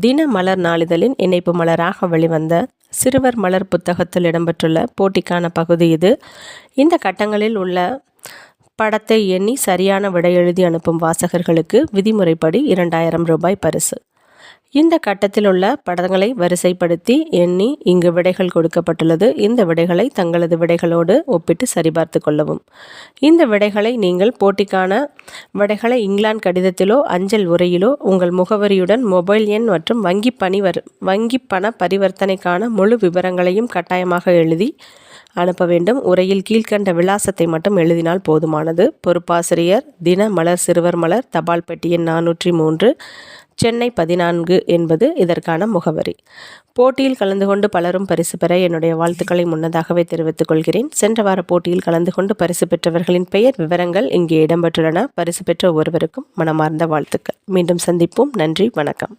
தின மலர் நாளிதழின் இணைப்பு மலராக வெளிவந்த சிறுவர் மலர் புத்தகத்தில் இடம்பெற்றுள்ள போட்டிக்கான பகுதி இது. இந்த கட்டங்களில் உள்ள படத்தை எண்ணி சரியான விடை எழுதி அனுப்பும் வாசகர்களுக்கு விதிமுறைப்படி இரண்டாயிரம் ரூபாய் பரிசு. இந்த கட்டத்தில் உள்ள படங்களை வரிசைப்படுத்தி எண்ணி இங்கு விடைகள் கொடுக்கப்பட்டுள்ளது. இந்த விடைகளை தங்களது விடைகளோடு ஒப்பிட்டு சரிபார்த்து கொள்ளவும். இந்த விடைகளை நீங்கள் போட்டிக்கான விடைகளை இங்கிலாந்து கடிதத்திலோ அஞ்சல் உரையிலோ உங்கள் முகவரியுடன் மொபைல் எண் மற்றும் வங்கி பணிவர் வங்கி பண பரிவர்த்தனைக்கான முழு விவரங்களையும் கட்டாயமாக எழுதி அனுப்ப வேண்டும். உரையில் கீழ்கண்ட விலாசத்தை மட்டும் எழுதினால் போதுமானது. பொறுப்பாசிரியர் தின மலர் சிறுவர் மலர் தபால் பெட்டி எண் நானூற்றி மூன்று சென்னை பதினான்கு என்பது இதற்கான முகவரி. போட்டியில் கலந்து கொண்டு பலரும் பரிசு பெற என்னுடைய வாழ்த்துக்களை முன்னதாகவே தெரிவித்துக் கொள்கிறேன். சென்ற வார போட்டியில் கலந்து கொண்டு பரிசு பெற்றவர்களின் பெயர் விவரங்கள் இங்கே இடம்பெற்றுள்ளன. பரிசு பெற்ற ஒருவருக்கும் மனமார்ந்த வாழ்த்துக்கள். மீண்டும் சந்திப்போம். நன்றி. வணக்கம்.